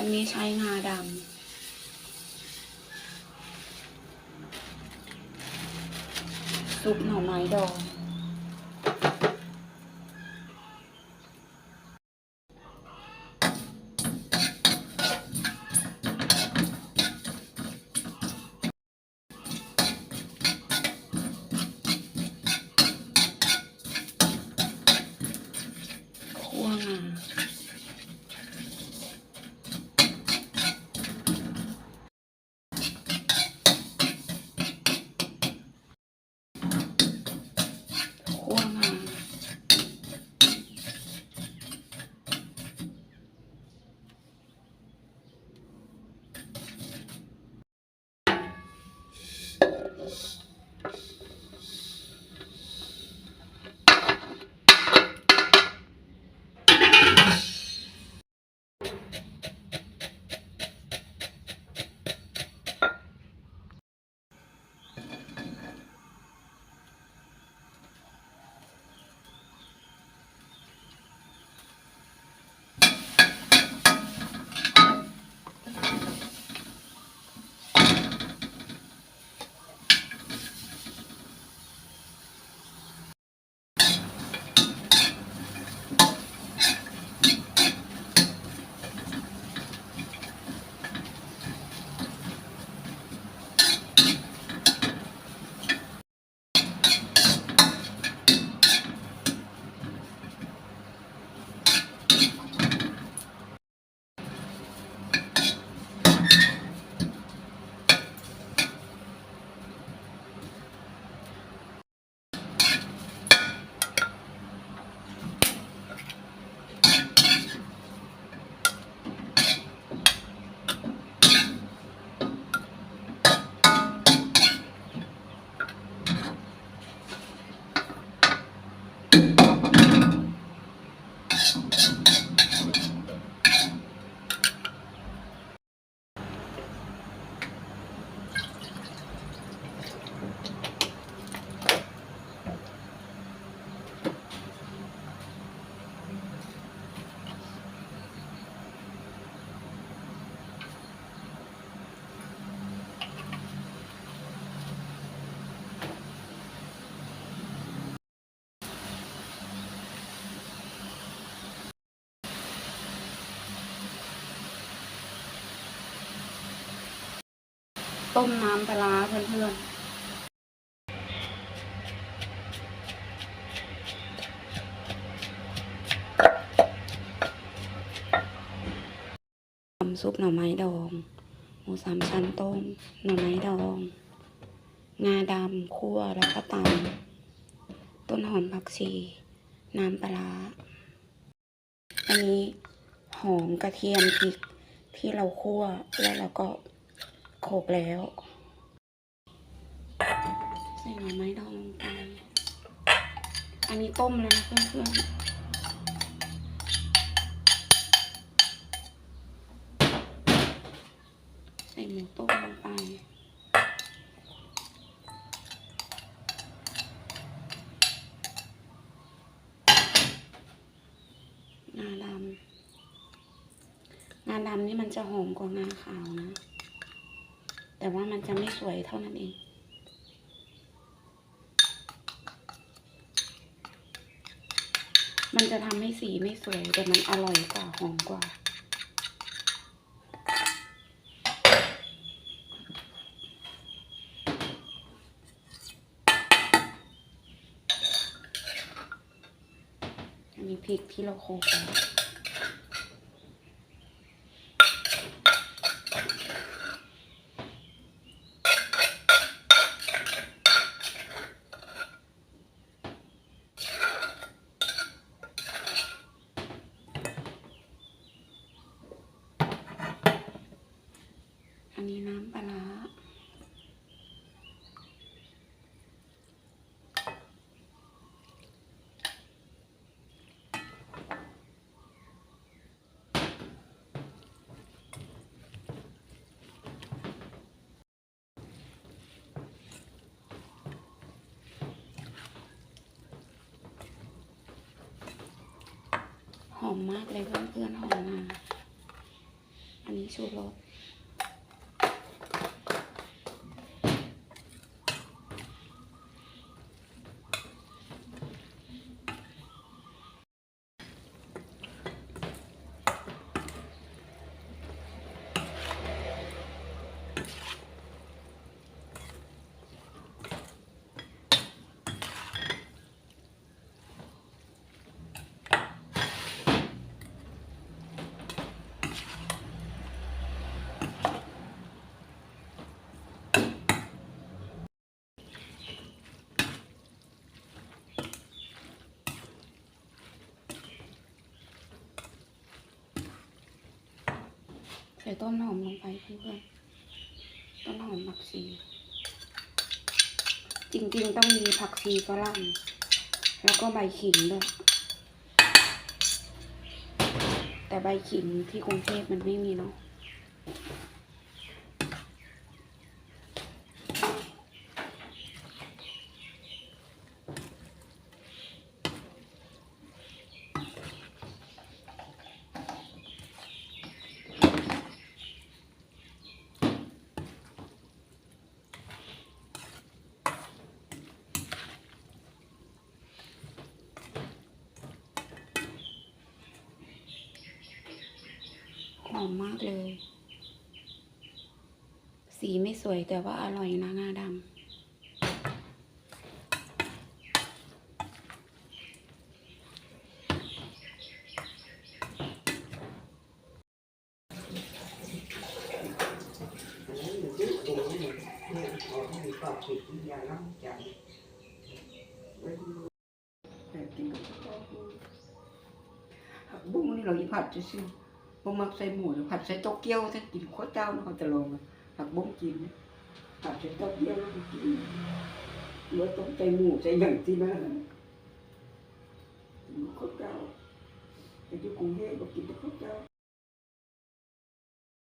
วันนี้ใช้งาดำซุปหน่อไม้ดองคั่วงา ต้มน้ำปลาร้าเพื่อนๆทำซุปหน่อไม้ดอง หมูสามชั้นต้ม หน่อไม้ดอง งาดำคั่วแล้วก็ตำต้นหอมผักชี น้ำปลาร้าอันนี้หอมกระเทียมพริกที่เราคั่วแล้วเราก็ โขลกแล้ว ใส่หน่อไม้ดองลงไป อันนี้ต้มแล้วนะเพื่อนๆใส่หมูต้มลงไป งาดำ งาดำนี่มันจะหอมกว่างาขาวนะ แต่ว่ามันจะไม่สวยเท่านั้นเอง มันจะทำให้สีไม่สวย แต่มันอร่อยกว่าหอมกว่าอันนี้พริกที่เราโขลกแล้ว อันนี้น้ำปลาร้าหอมมากเลยเพื่อนๆหอมมา อันนี้ชูรสใส่ต้นหอมลงไปเพื่อนๆต้นหอมผักชี จริงๆต้องมีผักชีฝรั่งแล้วก็ใบขิงด้วย แต่ใบขิงที่กรุงเทพมันไม่มีเนาะ อมมากเลย สีไม่สวยแต่ว่าอร่อยนะงาดำบุ้งนี่เราอีผัดจะซื้อ ๆบ่มักใส่หมูผัดใส่โต๊ะเกี๊ยวถ้ากินข้าวเจ้านะเขาจะลงผักบุ้งกินผัดใส่โต๊ะเกี๊ยวกินหรือว่าต้องใส่หมูใส่อย่างที่นั่นข้าวเจ้าไปที่กรุงเทพก็กินแต่ข้าวเจ้า